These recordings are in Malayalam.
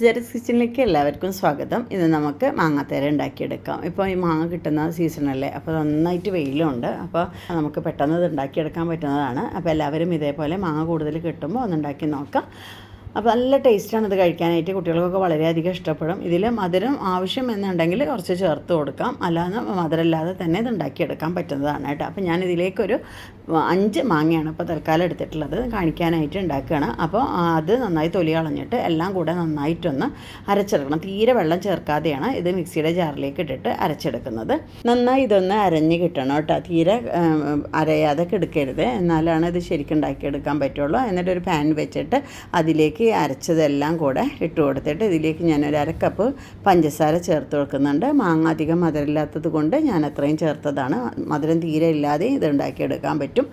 ജെറിസ് കിച്ചണിലേക്ക് എല്ലാവർക്കും സ്വാഗതം. ഇത് നമുക്ക് മാങ്ങാത്തേര ഉണ്ടാക്കിയെടുക്കാം. ഇപ്പോൾ ഈ മാങ്ങ കിട്ടുന്ന സീസണല്ലേ അപ്പോൾ നന്നായിട്ട് വെയിലുണ്ട്. അപ്പോൾ നമുക്ക് പെട്ടെന്ന് ഇത് ഉണ്ടാക്കിയെടുക്കാൻ പറ്റുന്നതാണ്. അപ്പോൾ എല്ലാവരും ഇതേപോലെ മാങ്ങ കൂടുതൽ കിട്ടുമ്പോൾ ഒന്ന് ഉണ്ടാക്കി നോക്കാം. അപ്പോൾ നല്ല ടേസ്റ്റാണ് ഇത് കഴിക്കാനായിട്ട് കുട്ടികൾക്കൊക്കെ വളരെയധികം ഇഷ്ടപ്പെടും. ഇതിൽ മധുരം ആവശ്യം എന്നുണ്ടെങ്കിൽ കുറച്ച് ചേർത്ത് കൊടുക്കാം. അല്ലാതെ മധുരമില്ലാതെ തന്നെ ഇത് ഉണ്ടാക്കിയെടുക്കാൻ പറ്റുന്നതാണ് കേട്ടോ. അപ്പോൾ ഞാൻ ഇതിലേക്കൊരു അഞ്ച് മാങ്ങയാണ് ഇപ്പോൾ തൽക്കാലം എടുത്തിട്ടുള്ളത്. കാണിക്കാനായിട്ട് ഉണ്ടാക്കുകയാണ്. അപ്പോൾ അത് നന്നായി തൊലി കളഞ്ഞിട്ട് എല്ലാം കൂടെ നന്നായിട്ടൊന്ന് അരച്ചെടുക്കണം. തീരെ വെള്ളം ചേർക്കാതെയാണ് ഇത് മിക്സിയുടെ ജാറിലേക്ക് ഇട്ടിട്ട് അരച്ചെടുക്കുന്നത്. നന്നായി ഇതൊന്ന് അരഞ്ഞ് കിട്ടണം കേട്ടോ. തീരെ അരയാതെ കിടക്കരുത്. എന്നാലാണ് ഇത് ശരിക്കും ഉണ്ടാക്കിയെടുക്കാൻ പറ്റുള്ളൂ. എന്നിട്ടൊരു പാൻ വെച്ചിട്ട് അതിലേക്ക് ഈ അരച്ചതെല്ലാം കൂടെ ഇട്ട് കൊടുത്തിട്ട് ഇതിലേക്ക് ഞാനൊരു അരക്കപ്പ് കപ്പ് പഞ്ചസാര ചേർത്ത് കൊടുക്കുന്നുണ്ട്. മാങ്ങ അധികം മധുരമില്ലാത്തത് കൊണ്ട് ഞാൻ അത്രയും ചേർത്തതാണ്. മധുരം തീരെ ഇല്ലാതെ ഇത് ഉണ്ടാക്കിയെടുക്കാൻ പറ്റും.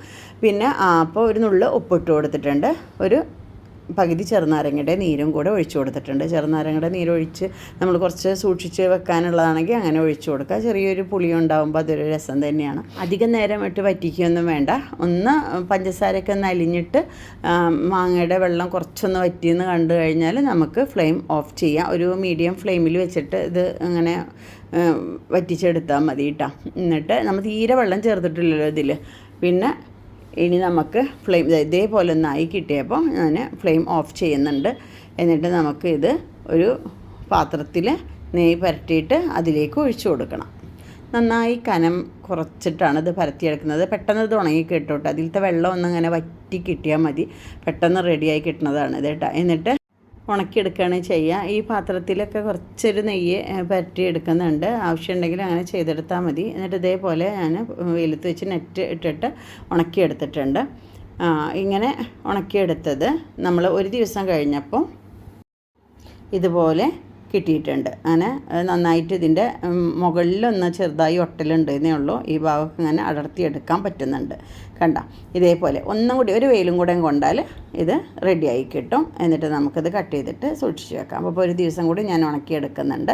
പിന്നെ അപ്പോൾ ഒരു നുള്ള ഉപ്പിട്ട് കൊടുത്തിട്ടുണ്ട്. ഒരു പകുതി ചെറുനാരങ്ങയുടെ നീരും കൂടെ ഒഴിച്ചു കൊടുത്തിട്ടുണ്ട്. ചെറുനാരങ്ങയുടെ നീരൊഴിച്ച് നമ്മൾ കുറച്ച് സൂക്ഷിച്ച് വെക്കാനുള്ളതാണെങ്കിൽ അങ്ങനെ ഒഴിച്ചു കൊടുക്കുക. ചെറിയൊരു പുളി ഉണ്ടാകുമ്പോൾ അതൊരു രസം തന്നെയാണ്. അധികം നേരം ഇട്ട് വറ്റിക്കുകയൊന്നും വേണ്ട. ഒന്ന് പഞ്ചസാരയൊക്കെ ഒന്ന് അലിഞ്ഞിട്ട് മാങ്ങയുടെ വെള്ളം കുറച്ചൊന്ന് വറ്റിയെന്ന് കണ്ടു കഴിഞ്ഞാൽ നമുക്ക് ഫ്ലെയിം ഓഫ് ചെയ്യാം. ഒരു മീഡിയം ഫ്ലെയിമിൽ വെച്ചിട്ട് ഇത് അങ്ങനെ വറ്റിച്ചെടുത്താൽ മതി കേട്ടോ എന്നിട്ട് നമ്മൾ തീരെ വെള്ളം ചേർത്തിട്ടില്ലല്ലോ ഇതിൽ പിന്നെ ഇനി നമുക്ക് ഫ്ലെയിം ഇതേപോലെ ഒന്നായി കിട്ടിയപ്പോൾ ഞാൻ ഫ്ലെയിം ഓഫ് ചെയ്യുന്നുണ്ട്. എന്നിട്ട് നമുക്ക് ഇത് ഒരു പാത്രത്തിൽ നെയ്യ് പരട്ടിയിട്ട് അതിലേക്ക് ഒഴിച്ചു കൊടുക്കണം. നന്നായി കനം കുറച്ചിട്ടാണ് ഇത് പരത്തിയെടുക്കുന്നത്. പെട്ടെന്ന് ഇത് ഉണങ്ങി കിട്ടോട്ടെ അതിലത്തെ വെള്ളം ഒന്നും അങ്ങനെ വറ്റി കിട്ടിയാൽ മതി. പെട്ടെന്ന് റെഡിയായി കിട്ടുന്നതാണ് ഇത് കേട്ടോ. എന്നിട്ട് ഉണക്കിയെടുക്കുകയാണ് ചെയ്യുക. ഈ പാത്രത്തിലൊക്കെ കുറച്ചൊരു നെയ്യ് പരട്ടിയെടുക്കുന്നുണ്ട് ആവശ്യമുണ്ടെങ്കിൽ അങ്ങനെ ചെയ്തെടുത്താൽ മതി. എന്നിട്ട് ഇതേപോലെ ഞാൻ വെയിലത്ത് വെച്ച് നെറ്റ് ഇട്ടിട്ട് ഉണക്കിയെടുത്തിട്ടുണ്ട്. ഇങ്ങനെ ഉണക്കിയെടുത്തത് നമ്മൾ ഒരു ദിവസം കഴിഞ്ഞപ്പോൾ ഇതുപോലെ കിട്ടിയിട്ടുണ്ട്. അങ്ങനെ നന്നായിട്ട് ഇതിന്റെ മുകളിലൊന്ന് ചെറുതായി ഒട്ടലുണ്ട് എന്നേ ഉള്ളൂ. ഈ ഭാഗമൊക്കെ ഇങ്ങനെ അടർത്തിയെടുക്കാൻ പറ്റുന്നുണ്ട്. കണ്ട? ഇതേപോലെ ഒന്നും കൂടി ഒരു വെയിലും കൂടെ കൊണ്ടാൽ ഇത് റെഡിയായി കിട്ടും. എന്നിട്ട് നമുക്കിത് കട്ട് ചെയ്തിട്ട് സൂക്ഷിച്ച് വെക്കാം. അപ്പോൾ ഒരു ദിവസം കൂടി ഞാൻ ഉണക്കിയെടുക്കുന്നുണ്ട്.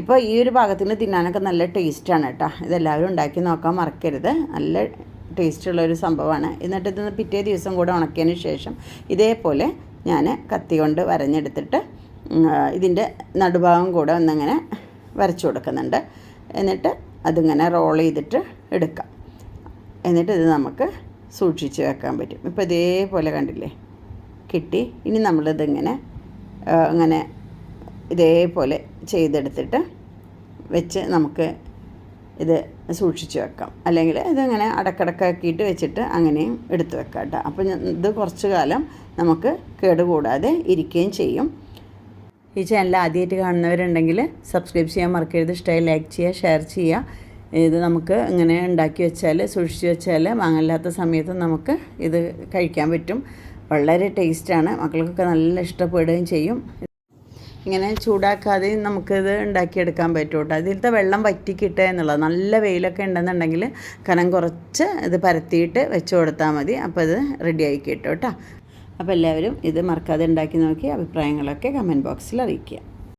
ഇപ്പോൾ ഈ ഒരു ഭാഗത്തിന് തിന്നാനൊക്കെ നല്ല ടേസ്റ്റാണ് കേട്ടോ. ഇതെല്ലാവരും ഉണ്ടാക്കി നോക്കാൻ മറക്കരുത്. നല്ല ടേസ്റ്റുള്ള ഒരു സംഭവമാണ്. എന്നിട്ട് ഇത് പിറ്റേ ദിവസം കൂടെ ഉണക്കിയതിന് ശേഷം ഇതേപോലെ ഞാൻ കത്തി കൊണ്ട് വരഞ്ഞെടുത്തിട്ട് ഇതിന്റെ നടുഭാഗം കൂടെ ഒന്നിങ്ങനെ വരച്ചു കൊടുക്കുന്നുണ്ട്. എന്നിട്ട് അതിങ്ങനെ റോൾ ചെയ്തിട്ട് എടുക്കാം. എന്നിട്ട് ഇത് നമുക്ക് സൂക്ഷിച്ച് വെക്കാൻ പറ്റും. ഇപ്പോൾ ഇതേപോലെ കണ്ടില്ലേ? കിട്ടി. ഇനി നമ്മളിതിങ്ങനെ അങ്ങനെ ഇതേപോലെ ചെയ്തെടുത്തിട്ട് വെച്ച് നമുക്ക് ഇത് സൂക്ഷിച്ച് വെക്കാം. അല്ലെങ്കിൽ ഇതിങ്ങനെ അടക്കടക്കാക്കിയിട്ട് വെച്ചിട്ട് അങ്ങനെയും എടുത്ത് വെക്കാം കേട്ടോ. അപ്പോൾ ഇത് കുറച്ച് കാലം നമുക്ക് കേടുകൂടാതെ ഇരിക്കുകയും ചെയ്യും. ഈ ചാനൽ ആദ്യമായിട്ട് കാണുന്നവരുണ്ടെങ്കിൽ സബ്സ്ക്രൈബ് ചെയ്യാൻ മറക്കരുത്. ഇഷ്ടമായി ലൈക്ക് ചെയ്യുക ഷെയർ ചെയ്യുക. ഇത് നമുക്ക് ഇങ്ങനെ ഉണ്ടാക്കി വെച്ചാൽ സൂക്ഷിച്ച് വെച്ചാൽ മാങ്ങല്ലാത്ത സമയത്ത് നമുക്ക് ഇത് കഴിക്കാൻ പറ്റും. വളരെ ടേസ്റ്റാണ് മക്കൾക്കൊക്കെ നല്ല ഇഷ്ടപ്പെടുകയും ചെയ്യും. ഇങ്ങനെ ചൂടാക്കാതെ നമുക്കിത് ഉണ്ടാക്കിയെടുക്കാൻ പറ്റും കേട്ടോ. അതിലത്തെ വെള്ളം വറ്റിക്കിട്ടുക എന്നുള്ളത്. നല്ല വെയിലൊക്കെ ഉണ്ടെന്നുണ്ടെങ്കിൽ കനം കുറച്ച് ഇത് പരത്തിയിട്ട് വെച്ച് കൊടുത്താൽ മതി. അപ്പോൾ ഇത് റെഡിയായി കിട്ടും കേട്ടോ. അപ്പോൾ എല്ലാവരും ഇത് മറക്കാതെ ഉണ്ടാക്കി നോക്കി അഭിപ്രായങ്ങളൊക്കെ കമന്റ് ബോക്സിൽ അറിയിക്കുക.